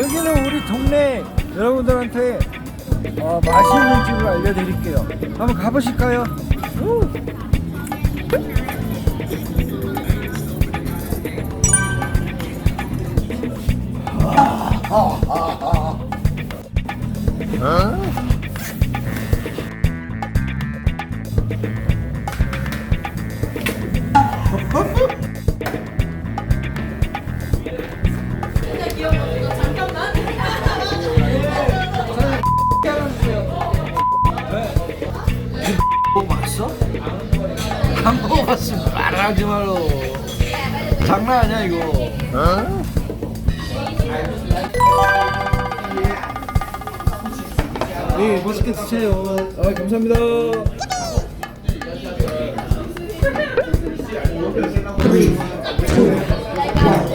여기는 우리 동네 여러분들한테 어, 맛있는 집을 알려드릴게요. 한번 가보실까요? 우! 먹어봤어? 안 먹어봤으면 말하지 말로. 장난 아니야 이거. 네, 맛있게 드세요. 아, 감사합니다.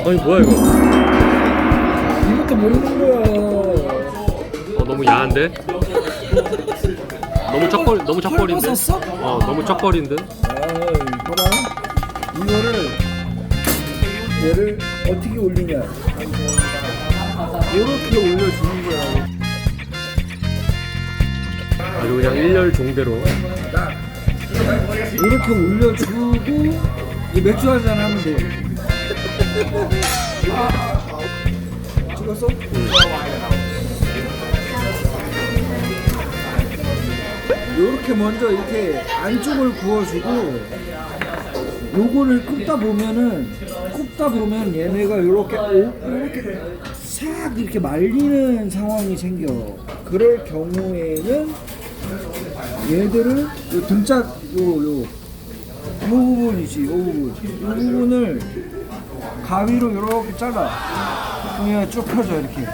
아니 뭐야 이거? 이것도 모르는 거야. 어 너무 야한데? 너무 쩍거리 너무? 헐벗었어? 어 너무? 아이, 봐라. 이거를 얘를 어떻게 올리냐? 이렇게 올려주는 거야. 아주 그냥 일렬 종대로. 딱 이렇게 올려주고 이 맥주 한잔 하면 돼. 찍었어? 이렇게 먼저 이렇게 안쪽을 구워주고 요거를 굽다 보면은 굽다 보면 얘네가 이렇게 이렇게 싹 이렇게 말리는 상황이 생겨. 그럴 경우에는 얘들을 요 등짝 요요 요 부분이지 요 부분. 요 부분을 가위로 이렇게 잘라. 그냥 쭉 펴줘 이렇게.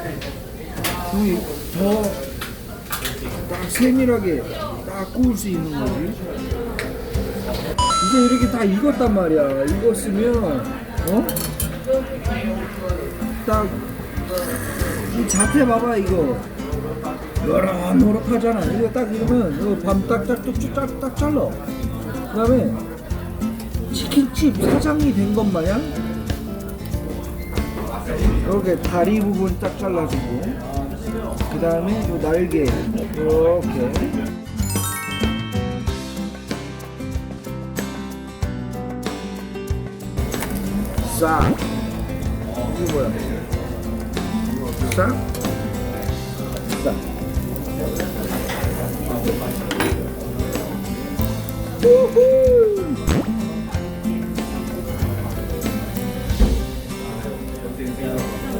여기 더딱 세밀하게 딱 구울 수 있는 거지 이제 이렇게 다 익었단 말이야 익었으면 어? 딱 이 자태 봐봐 이거 노릇 노릇하잖아. 이거 딱 이러면 이거 밤딱딱딱딱 잘라. 그다음에 치킨집 사장이 된 것 마냥 이렇게 다리 부분 딱 잘라주고 그 다음에 요 날개 이렇게 싹 이거 뭐야? 싹? 싹. 우후.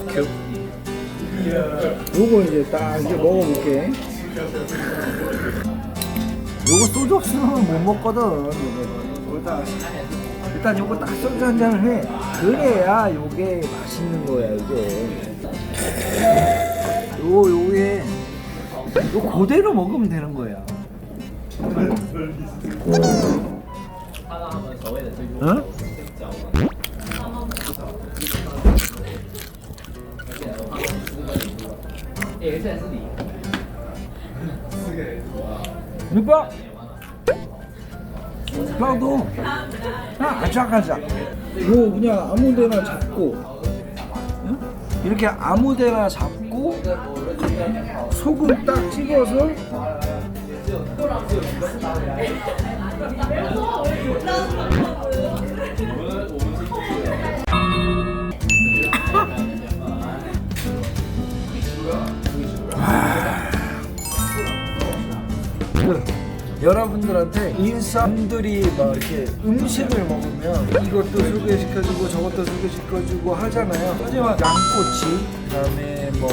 큐. 요거 이제 딱 이제 먹어볼게. 요거 소주 없으면 못 먹거든. 요거 일단 요거 딱 소주 한 잔을 해. 그래야 요게 맛있는 거야 이게. 요 요게 요 그대로 먹으면 되는 거야. 응? 오빠 나도 그냥 아작아작 요 그냥 아무데나 잡고 응? 이렇게 아무데나 잡고 소금 딱 찍어서 여러분들한테 인싸들이 막 이렇게 음식을 먹으면 이것도 소개시켜주고 저것도 소개시켜주고 하잖아요. 하지만 양꼬치, 그다음에 뭐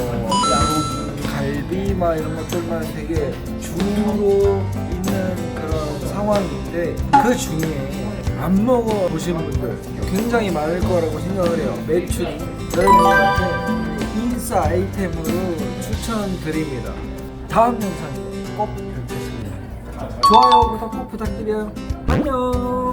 양갈비 막 이런 것들만 되게 주로 있는 그런 상황인데 그 중에 안 먹어 보신 분들 굉장히 많을 거라고 생각을 해요. 매출이 여러분들한테 인싸 아이템으로 추천드립니다. 다음 영상에 꼭. 좋아요, 구독 꼭 부탁드려요. 안녕.